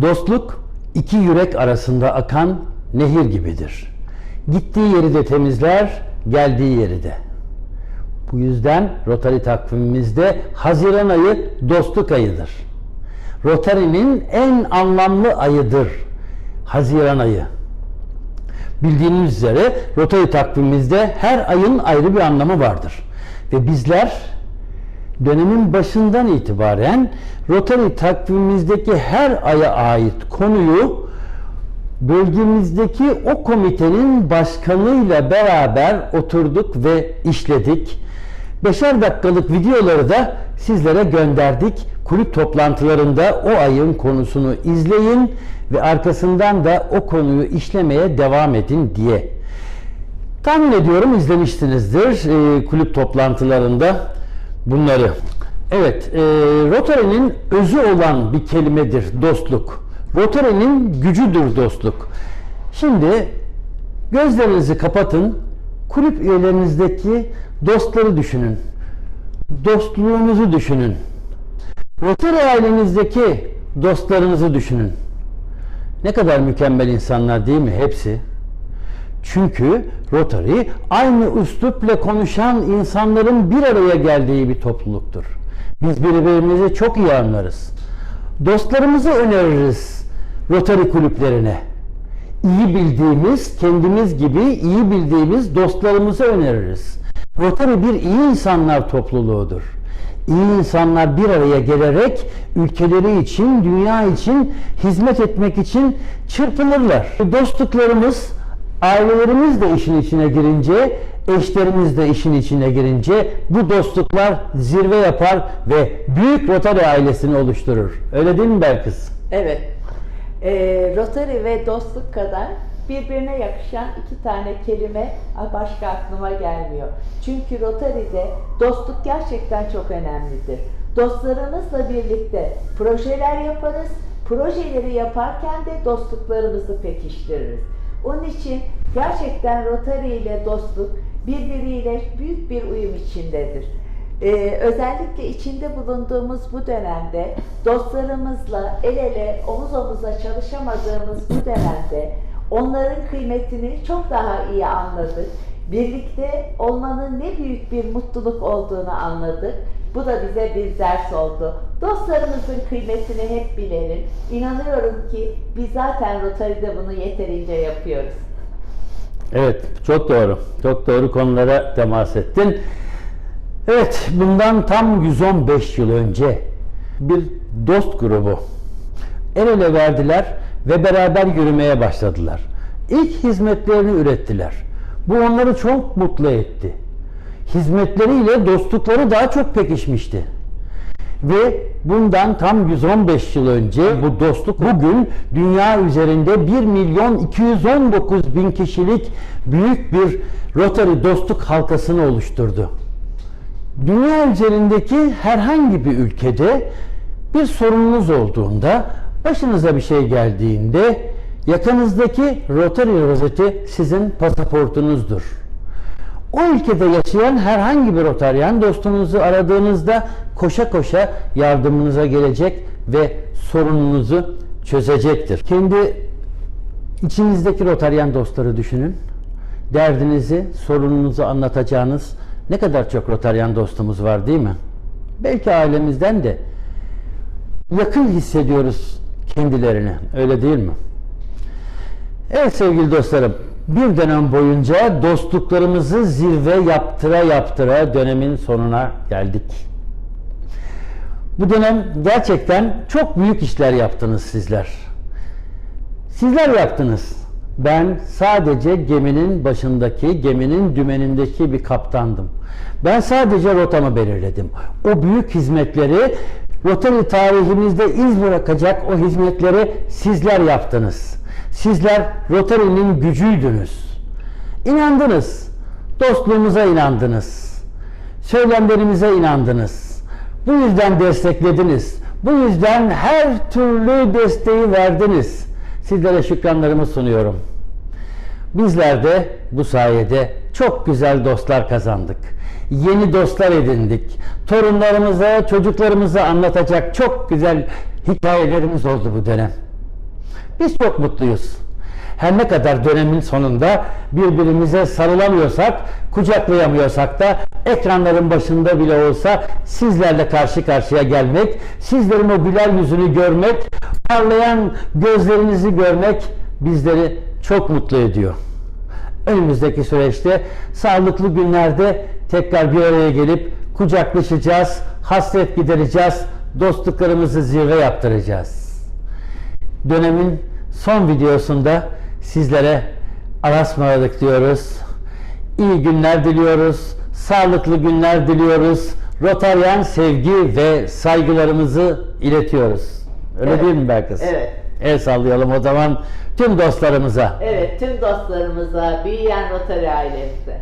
Dostluk iki yürek arasında akan nehir gibidir. Gittiği yeri de temizler, geldiği yeri de. Bu yüzden Rotary takvimimizde Haziran ayı dostluk ayıdır. Rotary'nin en anlamlı ayıdır Haziran ayı. Bildiğiniz üzere Rotary takvimimizde her ayın ayrı bir anlamı vardır. Ve bizler dönemin başından itibaren Rotary takvimimizdeki her aya ait konuyu bölgemizdeki o komitenin başkanıyla beraber oturduk ve işledik. Beşer dakikalık videoları da sizlere gönderdik. Kulüp toplantılarında o ayın konusunu izleyin ve arkasından da o konuyu işlemeye devam edin diye. Tahmin ediyorum izlemişsinizdir e, kulüp toplantılarında bunları. Evet, e, Rotary'nin özü olan bir kelimedir dostluk. Rotary'nin gücüdür dostluk. Şimdi gözlerinizi kapatın, kulüp üyelerinizdeki dostları düşünün. Dostluğunuzu düşünün. Rotary ailenizdeki dostlarınızı düşünün. Ne kadar mükemmel insanlar değil mi hepsi? Çünkü Rotary aynı üslupla konuşan insanların bir araya geldiği bir topluluktur. Biz birbirimizi çok iyi anlarız. Dostlarımızı öneririz Rotary kulüplerine. İyi bildiğimiz, kendimiz gibi iyi bildiğimiz dostlarımızı öneririz. Rotary bir iyi insanlar topluluğudur. İyi insanlar bir araya gelerek ülkeleri için, dünya için hizmet etmek için çırpınırlar. Dostluklarımız ailelerimiz de işin içine girince, eşlerimiz de işin içine girince bu dostluklar zirve yapar ve büyük Rotary ailesini oluşturur. Öyle değil mi Belkıs? Evet. Ee, Rotary ve dostluk kadar birbirine yakışan iki tane kelime başka aklıma gelmiyor. Çünkü Rotary'de dostluk gerçekten çok önemlidir. Dostlarımızla birlikte projeler yaparız. Projeleri yaparken de dostluklarımızı pekiştiririz. Onun için gerçekten Rotary ile dostluk birbiriyle büyük bir uyum içindedir. Ee, özellikle içinde bulunduğumuz bu dönemde dostlarımızla el ele omuz omuza çalışamadığımız bu dönemde onların kıymetini çok daha iyi anladık. Birlikte olmanın ne büyük bir mutluluk olduğunu anladık. Bu da bize bir ders oldu. Dostlarımızın kıymetini hep bilelim. İnanıyorum ki biz zaten Rotary'de bunu yeterince yapıyoruz. Evet, çok doğru. Çok doğru konulara temas ettin. Evet, bundan tam 115 yıl önce bir dost grubu el ele verdiler ve beraber yürümeye başladılar. İlk hizmetlerini ürettiler. Bu onları çok mutlu etti. Hizmetleriyle dostlukları daha çok pekişmişti. Ve bundan tam 115 yıl önce bu dostluk bugün dünya üzerinde 1 milyon 219 bin kişilik büyük bir Rotary dostluk halkasını oluşturdu. Dünya üzerindeki herhangi bir ülkede bir sorununuz olduğunda, başınıza bir şey geldiğinde yakınızdaki Rotary rozeti sizin pasaportunuzdur. O ülkede yaşayan herhangi bir Rotaryen dostunuzu aradığınızda koşa koşa yardımınıza gelecek ve sorununuzu çözecektir. Kendi içinizdeki Rotaryen dostları düşünün. Derdinizi, sorununuzu anlatacağınız ne kadar çok Rotaryen dostumuz var değil mi? Belki ailemizden de yakın hissediyoruz kendilerini. Öyle değil mi? Evet sevgili dostlarım, bir dönem boyunca dostluklarımızı zirve yaptıra yaptıra dönemin sonuna geldik. Bu dönem gerçekten çok büyük işler yaptınız sizler. Sizler yaptınız. Ben sadece geminin başındaki, geminin dümenindeki bir kaptandım. Ben sadece rotamı belirledim. O büyük hizmetleri, Rotary tarihimizde iz bırakacak o hizmetleri sizler yaptınız. Sizler Rotary'nin gücüydünüz. İnandınız. Dostluğumuza inandınız. Söylemlerimize inandınız. Bu yüzden desteklediniz. Bu yüzden her türlü desteği verdiniz. Sizlere şükranlarımı sunuyorum. Bizler de bu sayede çok güzel dostlar kazandık. Yeni dostlar edindik. Torunlarımıza, çocuklarımıza anlatacak çok güzel hikayelerimiz oldu bu dönem. Biz çok mutluyuz. Her ne kadar dönemin sonunda birbirimize sarılamıyorsak, kucaklayamıyorsak da ekranların başında bile olsa sizlerle karşı karşıya gelmek, sizlerin o güler yüzünü görmek, parlayan gözlerinizi görmek bizleri çok mutlu ediyor. Önümüzdeki süreçte sağlıklı günlerde tekrar bir araya gelip kucaklaşacağız, hasret gidereceğiz, dostluklarımızı zirve yaptıracağız. Dönemin son videosunda sizlere arasmaladık diyoruz. İyi günler diliyoruz, sağlıklı günler diliyoruz. Rotaryen sevgi ve saygılarımızı iletiyoruz. Öyle Evet, değil mi Belkıs? evet. El sallayalım o zaman tüm dostlarımıza. Evet, tüm dostlarımıza, büyüyen Rotary ailemize.